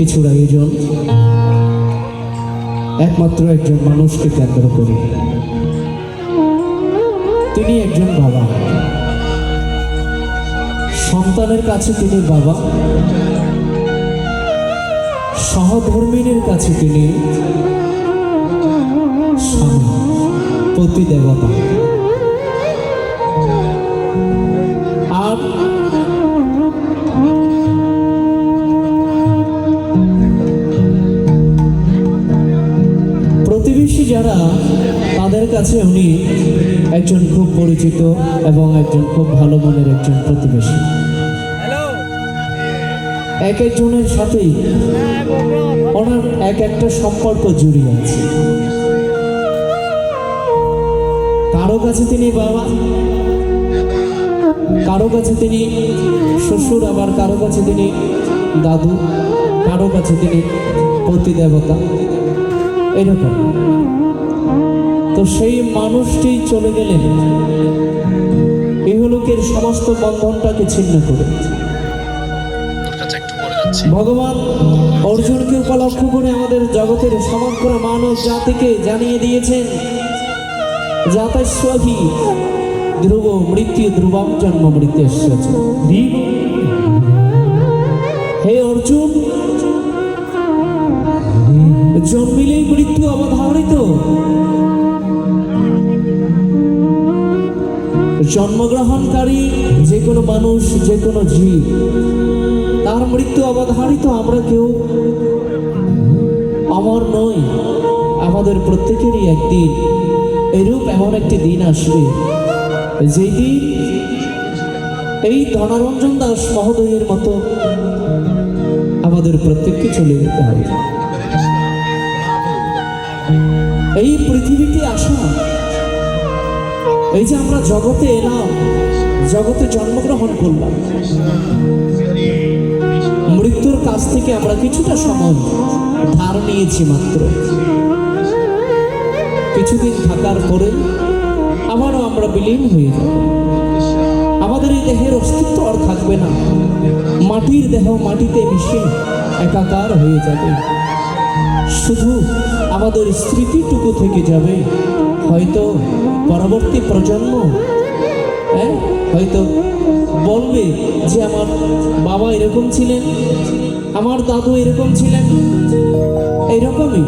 কিছুর আয়োজন। একমাত্র একজন মানুষকে কেন্দ্র করে। তিনি একজন বাবা। সন্তানের কাছে তিনি বাবা। সহধর্মিনীর কাছে তিনি স্বামী দেবতা। যারা তাদের কাছে উনি একজন খুব পরিচিত এবং একজন খুব ভালো মনের একজন প্রতিবেশী। এক একজনের সাথেই ওনার এক একটা সম্পর্ক জড়িয়ে আছে। কারও কাছে তিনি বাবা কারও কাছে তিনি শ্বশুর আবার কারও কাছে তিনি দাদু কারও কাছে তিনি পতি দেবতা এরকম। তো সেই মানুষটি চলে গেলেন ইহলোকের সমস্ত বন্ধনটাকে ছিন্ন করে। ভগবান অর্জুনকে উপলক্ষ করে আমাদের জগতের সমগ্র মানব জাতিকে জানিয়ে দিয়েছেন যাতাস্বহি ধ্রুব মৃত্যু ধ্রুবম জন্ম মৃত্যু হে অর্জুন জন্মিলেই মৃত্যু অবধারিত। জন্মগ্রহণকারী যে কোনো মানুষ, যে কোনো জীব, তার মৃত্যু অবধারিত আমরা কেউ অমর নই। আমাদের প্রত্যেকেরই একদিন এরূপ এমন একটি দিন আসবে যেই দিন এই ধনারঞ্জন দাস মহোদয়ের মতো আমাদের প্রত্যেককে চলে যেতে হবে। এই পৃথিবীতে আসা এই যে আমরা জগতে এলাম, জগতে জন্মগ্রহণ করলাম। মৃত্যুর কাছ থেকে আমরা কিছুটা সময় ধার নিয়েছি মাত্র। কিছুদিন থাকার পরে আবারও আমরা বিলীন হয়ে যাব আমাদের এই দেহের অস্তিত্ব আর থাকবে না। মাটির দেহ মাটিতে মিশে একাকার হয়ে যাবে। শুধু আমাদের স্মৃতিটুকু থেকে যাবে। হয়তো পরবর্তী প্রজন্ম হ্যাঁ? হয়তো বলবে যে আমার বাবা এরকম ছিলেন, আমার দাদু এরকম ছিলেন। এইরকমই।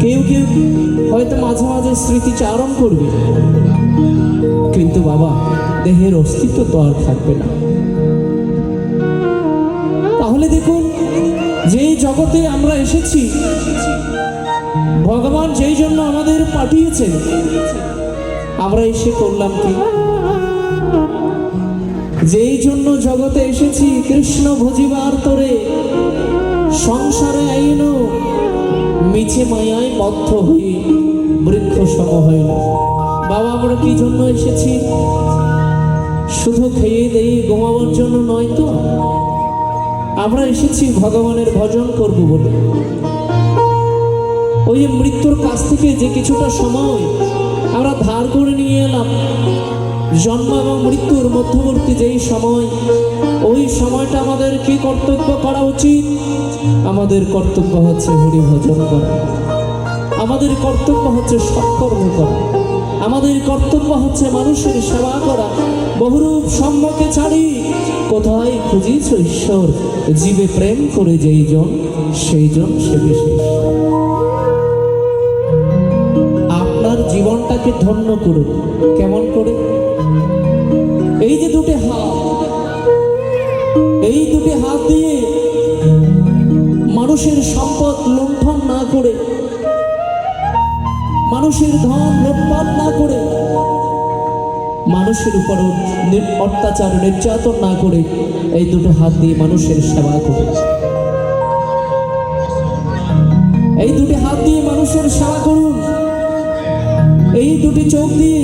কেউ কেউ হয়তো মাঝে মাঝে স্মৃতিচারণ করবে। কিন্তু বাবা, দেহের অস্তিত্ব তো আর থাকবে না। তাহলে দেখুন যেই জগতে আমরা এসেছি, ভগবান যেই জন্য আমাদের পাঠিয়েছে আমরা এসে করলাম কি? যেই জন্য জগতে এসেছি, কৃষ্ণ ভজিবার তোরে, সংসারে আইন, মিছে মায়ায় বদ্ধ হয়ে বৃক্ষ সম হইল। বাবা, আমরা কি জন্য এসেছি? শুধু খেয়ে দিয়ে ঘুমাবার জন্য নয় তো? আমরা এসেছি ভগবানের ভজন করব বলে। ওই যে মৃত্যুর কাছ থেকে যে কিছুটা সময় আমরা ধার করে নিয়ে এলাম, জন্ম এবং মৃত্যুর মধ্যবর্তী যেই সময়, ওই সময়টা আমাদের কি কর্তব্য করা উচিত? আমাদের কর্তব্য হচ্ছে হরি ভজন করা। আমাদের কর্তব্য হচ্ছে সৎকর্ম করা। আমাদের কর্তব্য হচ্ছে মানুষের সেবা করা। বহুরূপ সম্মুখে ছাড়ি, কোথায় খুঁজিছ ঈশ্বর? জীবে প্রেম করে যেই জন, সেই জন সে বিশেষ আপনার জীবনটাকে ধন্য করুন। কেমন করে? এই যে দুটি হাত, এই দুটি হাত দিয়ে মানুষের সম্পদ লুণ্ঠন না করে মানুষের ধন লুটপাট না করে, মানুষের উপর অত্যাচার, নির্যাতন না করে এই দুটো হাত দিয়ে মানুষের সেবা করে। এই দুটি হাত দিয়ে মানুষের সেবা করুন। এই দুটি চোখ দিয়ে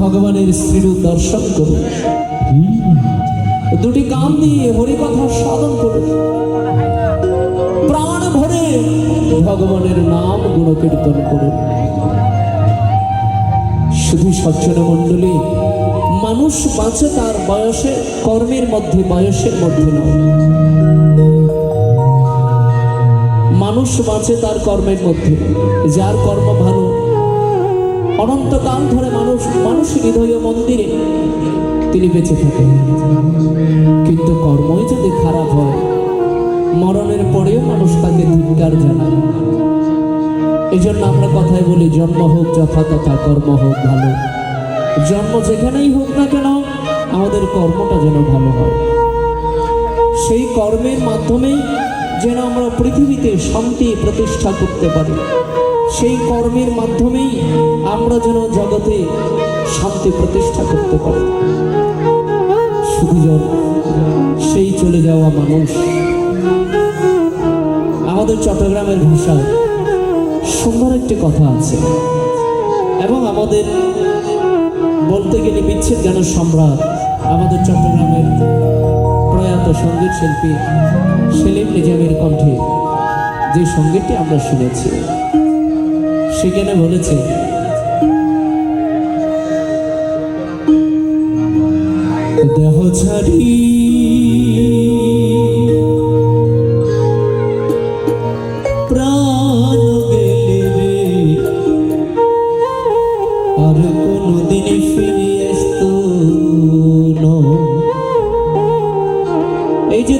ভগবানের শ্রীরূপ দর্শন করুন। দুটি কান দিয়ে হরিকথা সাধন করুন। ভগবানের নাম গুণকীর্তন করুন। শুধু সজ্জন মণ্ডলী, মানুষ বাঁচে তার বয়সে, কর্মের মধ্যে, বয়সের মধ্যে নয়। মানুষ বাঁচে তার কর্মের মধ্যে, যার কর্ম ভালো। অনন্তকাল ধরে মানুষ মানুষ হৃদয় মন্দিরে তিনি বেঁচে থাকেন। কিন্তু কর্মই যদি খারাপ হয় মরণের পরেও মানুষ তাকে ধিক্কার জানায়। এই জন্য আমরা কথায় বলি, জন্ম হোক যথাতথা, কর্ম হোক ভালো। জন্ম যেখানেই হোক না কেন, আমাদের কর্মটা যেন ভালো হয়। সেই কর্মের মাধ্যমেই যেন আমরা পৃথিবীতে শান্তি প্রতিষ্ঠা করতে পারি। সেই কর্মের মাধ্যমেই আমরা যেন জগতে শান্তি প্রতিষ্ঠা করতে পারি। শুধু সেই চলে যাওয়া মানুষ। আমাদের চট্টগ্রামের ভাষায় সুন্দর একটি কথা আছে। এবং আমাদের বলতে গেলে বিচ্ছেদ গান সম্রাট আমাদের চট্টগ্রামের প্রয়াত সংগীত শিল্পী সেলিম নিজামের কণ্ঠে যে সঙ্গীতটি আমরা শুনেছি, সেখানে বলেছে, দেহ ছাড়ি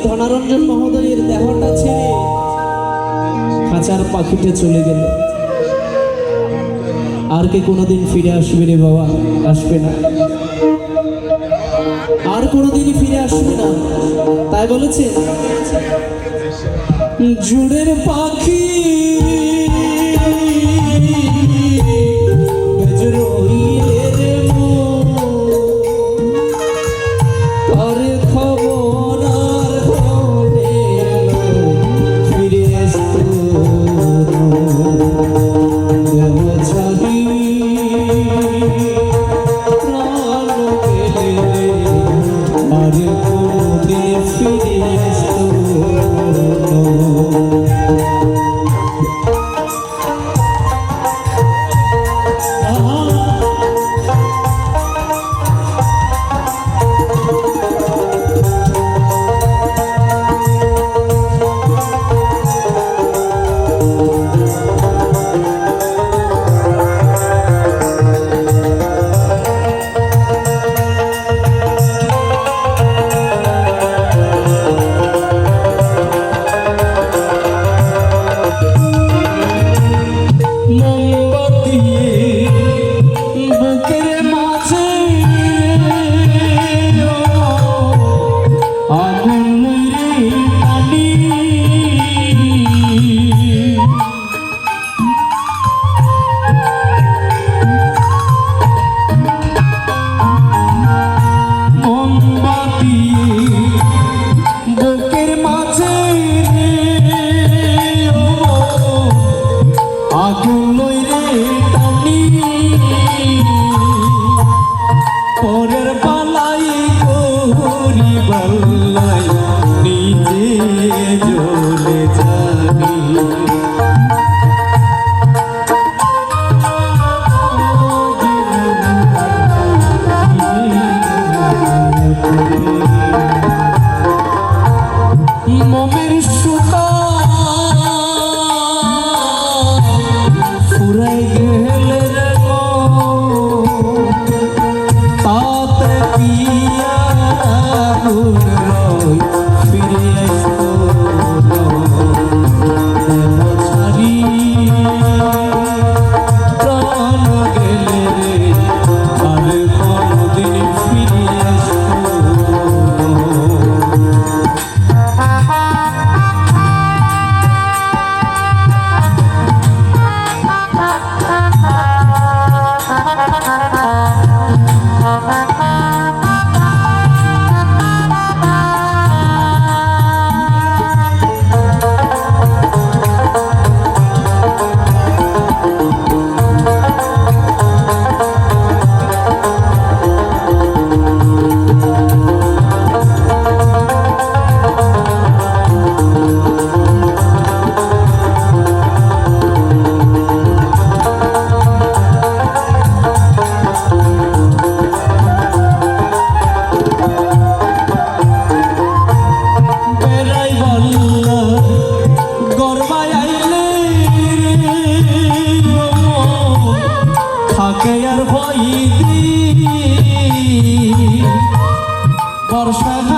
ধনারঞ্জন মহোদয়ের দেহটা ছেড়ে খাঁচার পাখিতে চলে গেল। আর কে কোনোদিন ফিরে আসবে রে বাবা? আসবে না। আর কোনোদিনই ফিরে আসবে না। তাই বলেছে জুড়ের পাখি Luna. বর্ষা